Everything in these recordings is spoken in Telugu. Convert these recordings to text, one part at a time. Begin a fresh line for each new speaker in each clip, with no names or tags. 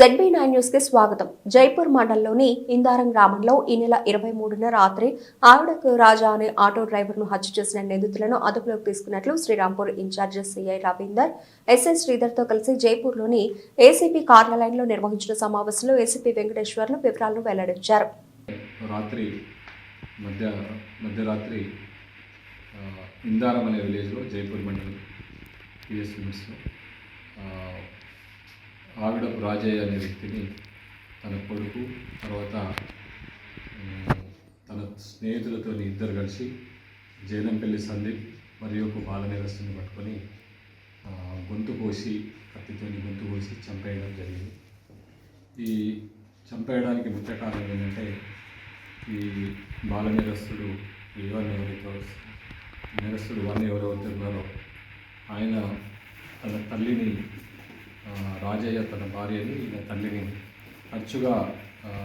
జెడ్బీ నైన్ న్యూస్కి స్వాగతం. జైపూర్ మండలంలోని ఇందారం గ్రామంలో ఈ నెల ఇరవై మూడున రాత్రి ఆవిడకు రాజా అనే ఆటో డ్రైవర్ను హత్య చేసిన నిందితులను అదుపులోకి తీసుకున్నట్లు Srirampur in-charge CI Ravinder SI శ్రీధర్తో కలిసి జైపూర్లోని ఏసీపీ కార్యాలయంలో నిర్వహించిన సమావేశంలో ఏసీపీ వెంకటేశ్వర్లు వివరాలను వెల్లడించారు.
రాత్రి మధ్య మధ్యరాత్రి ఇందారం అనే విలేజ్లో జైపూర్ మండలం పిఎస్ లిమిట్స్లో రాజయ్య అనే వ్యక్తిని తన కొడుకు తర్వాత తన స్నేహితులతో ఇద్దరు కలిసి జైలంపల్లి సందీప్ మరియు ఒక బాలనేరస్తుని పట్టుకొని గొంతు కోసి కత్తితోని గొంతు కోసి చంపేయడం జరిగింది. ఈ చంపేయడానికి ముఖ్య కారణం ఏంటంటే ఈ బాల నేరస్తుడు ఈవన్ ఎవరైతే నేరస్తుడు వన్ ఎవరెవరితో ఉన్నారో ఆయన తన తల్లిని రాజయ్య తన భార్యని ఈయన తల్లిని తరచుగా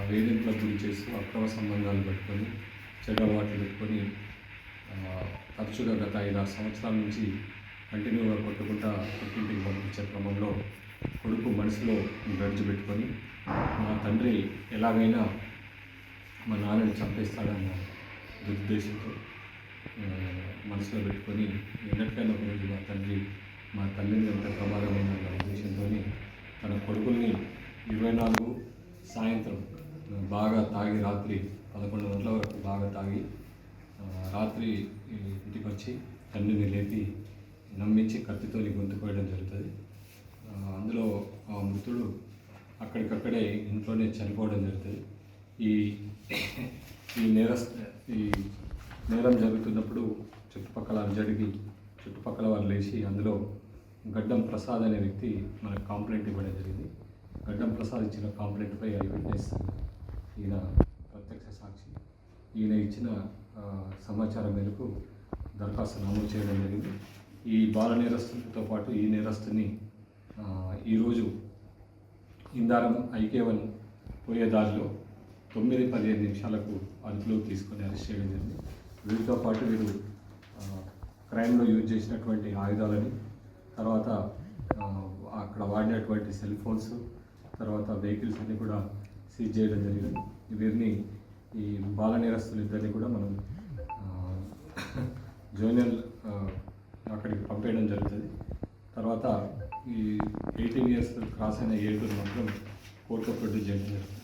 వేధింపులకు గురి చేస్తూ అక్రమ సంబంధాలు పెట్టుకొని చెడు పెట్టుకొని తరచుగా గత ఐదారు సంవత్సరాల నుంచి కంటిన్యూగా కొట్టుకుంటా పుట్టింటికి పంపించే క్రమంలో కొడుకు మనసులో గడిచి పెట్టుకొని మా తండ్రి ఎలాగైనా మా నాన్నని చంపేస్తాడన్న దురుద్దేశంతో మనసులో పెట్టుకొని ఎన్నటికైనా ఒక రోజు మా తండ్రి మా తల్లిని ఎంత ప్రమాదమైన ఉద్దేశంతో తన కొడుకుల్ని ఇరవై నాలుగు సాయంత్రం బాగా తాగి రాత్రి పదకొండు గంటల వరకు బాగా తాగి రాత్రి ఇంటికి వచ్చి తండ్రిని లేపి నమ్మించి కత్తితో గొంతు కోయడం జరుగుతుంది. అందులో ఆ మృతుడు అక్కడికక్కడే ఇంట్లోనే చనిపోవడం జరుగుతుంది. ఈ ఈ నేరస్ ఈ నేరం జరుగుతున్నప్పుడు చుట్టుపక్కల జరిగి చుట్టుపక్కల వాళ్ళు లేచి అందులో గడ్డం ప్రసాద్ అనే వ్యక్తి మనకు కాంప్లైంట్ ఇవ్వడం జరిగింది. గడ్డం ప్రసాద్ ఇచ్చిన కాంప్లైంట్పై ఐ విట్నెస్ ఈయన ప్రత్యక్ష సాక్షి. ఈయన ఇచ్చిన సమాచారం మేరకు దరఖాస్తు నమోదు చేయడం జరిగింది. ఈ బాల నేరస్తులతో పాటు ఈ నేరస్తుని ఈరోజు ఇందారం ఐకేవన్ పోయే దారిలో తొమ్మిది పదిహేను నిమిషాలకు అదుపులోకి తీసుకొని అరెస్ట్ చేయడం జరిగింది. వీటితో పాటు వీరు క్రైమ్లో యూజ్ చేసినటువంటి ఆయుధాలని తర్వాత అక్కడ వాడినటువంటి సెల్ ఫోన్స్ తర్వాత వెహికల్స్ అన్నీ కూడా సీజ్ చేయడం జరిగింది. వీరిని ఈ బాల నేరస్తులు ఇద్దరిని కూడా మనం ఆ, జూనియర్ అక్కడికి పంపేయడం జరుగుతుంది. తర్వాత ఈ ఎయిటీన్ ఇయర్స్ క్రాస్ అయిన ఏడుగురు మాత్రం కోర్టులో ప్రొడ్యూస్ చేయడం జరుగుతుంది.